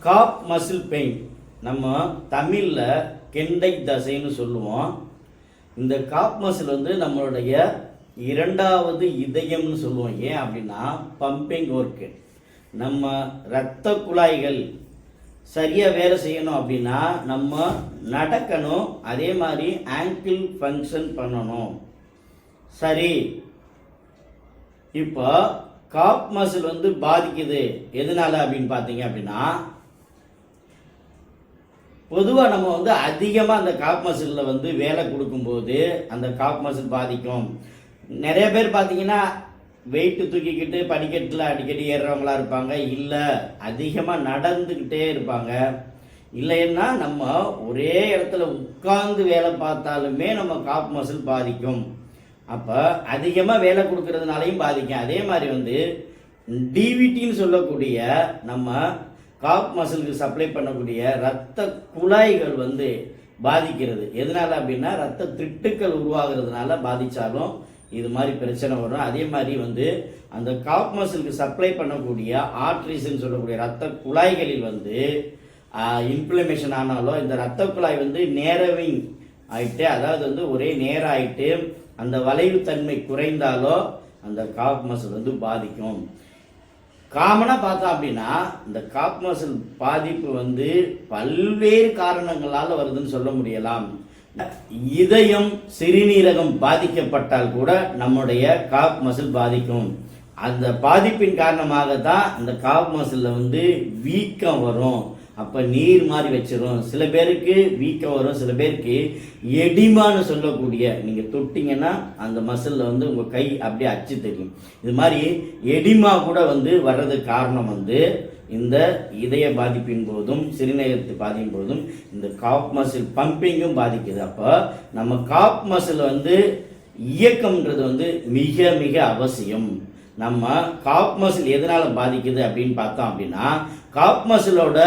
காப் muscle pain நம்ம தமிழில் கெண்டை தசைன்னு சொல்லுவோம். இந்த காப் மசில் வந்து நம்மளுடைய இரண்டாவது இதயம்னு சொல்லுவோம். ஏன் அப்படின்னா பம்பிங் ஒர்க்கு நம்ம இரத்த குழாய்கள் சரியாக வேலை செய்யணும் அப்படின்னா நம்ம நடக்கணும். அதே மாதிரி ஆங்கிள் ஃபங்க்ஷன் பண்ணணும். சரி. இப்போ காப் மசில் வந்து பாதிக்குது. எதனால அப்படின்னு பார்த்தீங்க அப்படின்னா பொதுவாக நம்ம வந்து அதிகமாக அந்த காப் மசிலில் வந்து வேலை கொடுக்கும்போது அந்த காப் மசில் பாதிக்கும். நிறைய பேர் பார்த்தீங்கன்னா வெயிட்டு தூக்கிக்கிட்டு படிக்கட்டில் அடிக்கடி ஏறுறவங்களாக இருப்பாங்க. இல்லை அதிகமாக நடந்துக்கிட்டே இருப்பாங்க. இல்லைன்னா நம்ம ஒரே இடத்துல உட்கார்ந்து வேலை பார்த்தாலுமே நம்ம காப் மசில் பாதிக்கும். அப்போ அதிகமாக வேலை கொடுக்கறதுனாலையும் பாதிக்கும். அதே மாதிரி வந்து டிவிடின்னு சொல்லக்கூடிய நம்ம காப் மசிலுக்கு சப்ளை பண்ணக்கூடிய ரத்த குழாய்கள் வந்து பாதிக்கிறது. எதனால் அப்படின்னா ரத்த திட்டுக்கள் உருவாகிறதுனால பாதித்தாலும் இது மாதிரி பிரச்சனை வரும். அதே மாதிரி வந்து அந்த காப் மசிலுக்கு சப்ளை பண்ணக்கூடிய ஆர்ட்ரிஸ்ன்னு சொல்லக்கூடிய ரத்த குழாய்களில் வந்து இன்ஃப்ளமேஷன் ஆனாலோ இந்த ரத்த குழாய் வந்து நேரவிங் ஆயிட்டு அதாவது வந்து ஒரே நேரம் ஆயிட்டு அந்த வளைவு தன்மை குறைந்தாலோ அந்த காப் மசில் வந்து பாதிக்கும். காமனாக பார்த்தோம் அப்படின்னா இந்த காப் மசில் பாதிப்பு வந்து பல்வேறு காரணங்களால் வருதுன்னு சொல்ல முடியலாம். இதயம் சிறுநீரகம் பாதிக்கப்பட்டால் கூட நம்முடைய காப் மசில் பாதிக்கும். அந்த பாதிப்பின் காரணமாக தான் இந்த காப் மசிலில் வந்து வீக்கம் வரும். அப்போ நீர் மாதிரி வச்சிரும். சில பேருக்கு வீக்கம் வரும். சில பேருக்கு எடிமான்னு சொல்லக்கூடிய நீங்கள் தொட்டிங்கன்னா அந்த மசிலில் வந்து உங்கள் கை அப்படியே அச்சு தெரியும். இது மாதிரி எடிமா கூட வந்து வர்றதுக்கு காரணம் வந்து இந்த இதய பாதிப்பின் போதும் சிறுநீரகத்து பாதிப்பின் போதும் இந்த காப் மசில் பம்பிங்கும் பாதிக்குது. அப்போ நம்ம காப் மசில் வந்து இயக்கம்ன்றது வந்து மிக மிக அவசியம். நம்ம காப் மசில் எதனால பாதிக்குது அப்படின்னு பார்த்தோம் அப்படின்னா காப் மசிலோட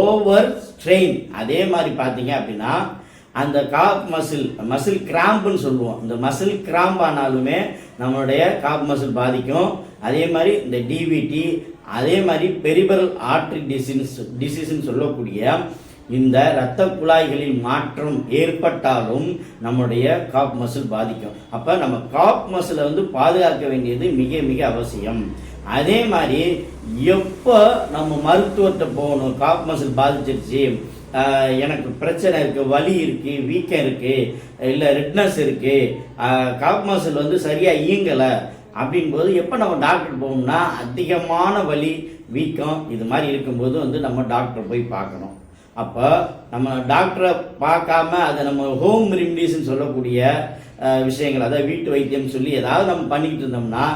ஓவர் ஸ்ட்ரெயின் அதே மாதிரி பார்த்தீங்க அப்படின்னா அந்த காப் மசில் மசில் கிராம்புன்னு சொல்லுவோம். இந்த மசில் கிராம்ப் ஆனாலுமே நம்மளுடைய காப் மசில் பாதிக்கும். அதே மாதிரி இந்த டிவிடி அதே மாதிரி பெரிபரல் ஆர்ட்ரி டிசீஸ் டிசீஸ்ன்னு சொல்லக்கூடிய இந்த இரத்த குழாய்களில் மாற்றம் ஏற்பட்டாலும் நம்முடைய காப் மசில் பாதிக்கும். அப்போ நம்ம காப் மசிலை வந்து பாதுகாக்க வேண்டியது மிக மிக அவசியம். அதே மாதிரி எப்போ நம்ம மருத்துவத்தை போகணும்? காப் மசில் பாதிச்சிருச்சு. எனக்கு பிரச்சனை இருக்குது வலி இருக்குது வீக்கம் இருக்குது இல்லை ரெட்னஸ் இருக்குது காப் மசில் வந்து சரியாக இயங்கலை அப்படிங்கும்போது எப்போ நம்ம டாக்டர் போகணும்னா அதிகமான வலி வீக்கம் இது மாதிரி இருக்கும்போது வந்து நம்ம டாக்டர் போய் பார்க்கணும். அப்போ நம்ம டாக்டரை பார்க்காம அதை நம்ம ஹோம் ரெமிடிஸ்ன்னு சொல்லக்கூடிய விஷயங்கள் அதாவது வீட்டு வைத்தியம் சொல்லி ஏதாவது நம்ம பண்ணிக்கிட்டு இருந்தோம்னா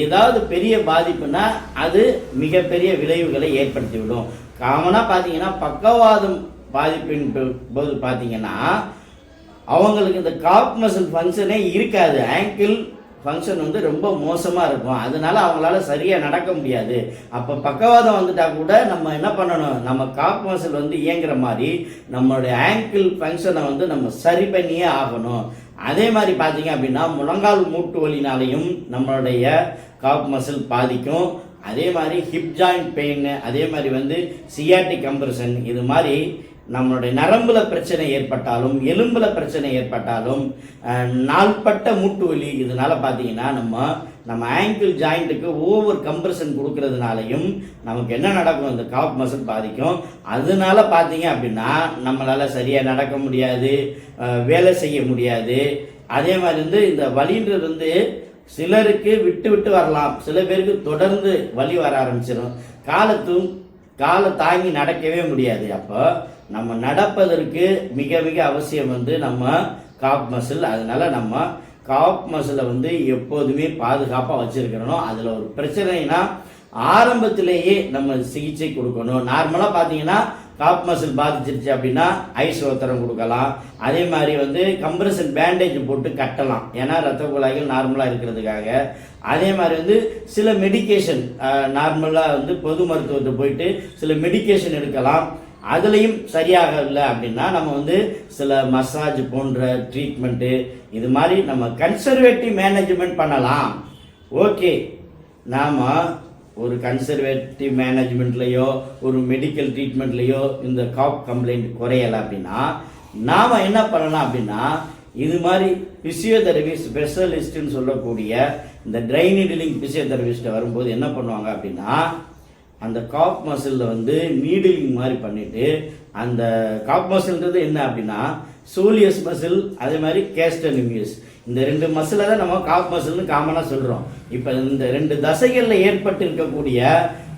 ஏதாவது பெரிய பாதிப்புனா அது மிகப்பெரிய விளைவுகளை ஏற்படுத்தி விடும் காமனாக பார்த்தீங்கன்னா பக்கவாதம் பாதிப்பின் போது பார்த்தீங்கன்னா அவங்களுக்கு இந்த காப் மசில் ஃபங்க்ஷனே இருக்காது. ஆங்கிள் ஃபங்க்ஷன் வந்து ரொம்ப மோசமாக இருக்கும். அதனால அவங்களால சரியாக நடக்க முடியாது. அப்போ பக்கவாதம் வந்துட்டா கூட நம்ம என்ன பண்ணணும்? நம்ம காப் மசில் வந்து இயங்குற மாதிரி நம்மளுடைய ஆங்கிள் ஃபங்க்ஷனை வந்து நம்ம சரி பண்ணியே ஆகணும். அதே மாதிரி பார்த்தீங்க அப்படின்னா முழங்கால் மூட்டு வலினாலையும் நம்மளுடைய காப் மசில் பாதிக்கும். அதே மாதிரி ஹிப் ஜாயிண்ட் பெயின் அதே மாதிரி வந்து சியாட்டிக் கம்ப்ரஷன் இது மாதிரி நம்மளுடைய நரம்புல பிரச்சனை ஏற்பட்டாலும் எலும்புல பிரச்சனை ஏற்பட்டாலும் நாள்பட்ட மூட்டு வலி இதனால பார்த்தீங்கன்னா நம்ம நம்ம ஆங்கிள் ஜாயிண்ட்டுக்கு ஓவர் கம்ப்ரெஷன் கொடுக்கறதுனாலையும் நமக்கு என்ன நடக்கும்? இந்த காப் மசில் பாதிக்கும். அதனால பார்த்தீங்க அப்படின்னா நம்மளால சரியாக நடக்க முடியாது வேலை செய்ய முடியாது. அதே மாதிரி வந்து இந்த வலின்றது வந்து சிலருக்கு விட்டு விட்டு வரலாம். சில பேருக்கு தொடர்ந்து வலி வர ஆரம்பிச்சிடும் காலத்தும் காலை தாங்கி நடக்கவே முடியாது. அப்போ நம்ம நடப்பதற்கு மிக மிக அவசியம் வந்து நம்ம காப் மசில் அதனால நம்ம காப் மசிலை வந்து எப்போதுமே பாதுகாப்பாக வச்சிருக்கிறோம் அதில் ஒரு பிரச்சனைனா ஆரம்பத்திலேயே நம்ம சிகிச்சை கொடுக்கணும். நார்மலாக பார்த்தீங்கன்னா காப் மசில் பாதிச்சிருச்சு அப்படின்னா ஐஸ் ஒத்தரம் கொடுக்கலாம். அதே மாதிரி வந்து கம்ப்ரஷன் பேண்டேஜ் போட்டு கட்டலாம். ஏன்னா ரத்த குழாய்கள் நார்மலாக இருக்கிறதுக்காக. அதே மாதிரி வந்து சில மெடிகேஷன் நார்மலாக வந்து பொது மருத்துவத்தை போயிட்டு சில மெடிகேஷன் எடுக்கலாம். அதுலேயும் சரியாக இல்லை அப்படின்னா நம்ம வந்து சில மசாஜ் போன்ற ட்ரீட்மெண்ட்டு இது மாதிரி நம்ம கன்சர்வேட்டிவ் மேனேஜ்மெண்ட் பண்ணலாம். ஓகே நாம் ஒரு கன்சர்வேட்டிவ் மேனேஜ்மெண்ட்லேயோ ஒரு மெடிக்கல் ட்ரீட்மெண்ட்லேயோ இந்த காப் கம்ப்ளைண்ட் குறையலை அப்படின்னா நாம் என்ன பண்ணலாம் அப்படின்னா இது மாதிரி ஃபிசியோதெரபி ஸ்பெஷலிஸ்ட்டுன்னு சொல்லக்கூடிய இந்த ட்ரைனி டீலிங் பிசியோதெரபிஸ்ட்டை வரும்போது என்ன பண்ணுவாங்க அப்படின்னா அந்த காப் மசிலில் வந்து நீடிலிங் மாதிரி பண்ணிட்டு அந்த காப் மசில்ன்றது என்ன அப்படின்னா சோலியஸ் மசில் அதே மாதிரி கேஸ்டனிமியஸ் இந்த ரெண்டு மசிலை தான் நம்ம காப் மசில்னு காமனாக சொல்கிறோம் இப்போ இந்த ரெண்டு தசைகளில் ஏற்பட்டு இருக்கக்கூடிய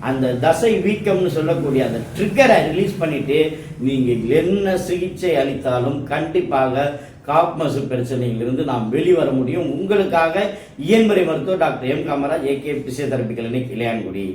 அந்த தசை வீக்கம்னு சொல்லக்கூடிய அந்த ட்ரிக்கரை ரிலீஸ் பண்ணிட்டு நீங்கள் என்ன சிகிச்சை அளித்தாலும் கண்டிப்பாக காப் மசில் பிரச்சனையிலிருந்து நாம் வெளிவர முடியும். உங்களுக்காக இயன்முறை மருத்துவர் doctor M Kamaraj AK physiotherapy clinic Ilayangudi.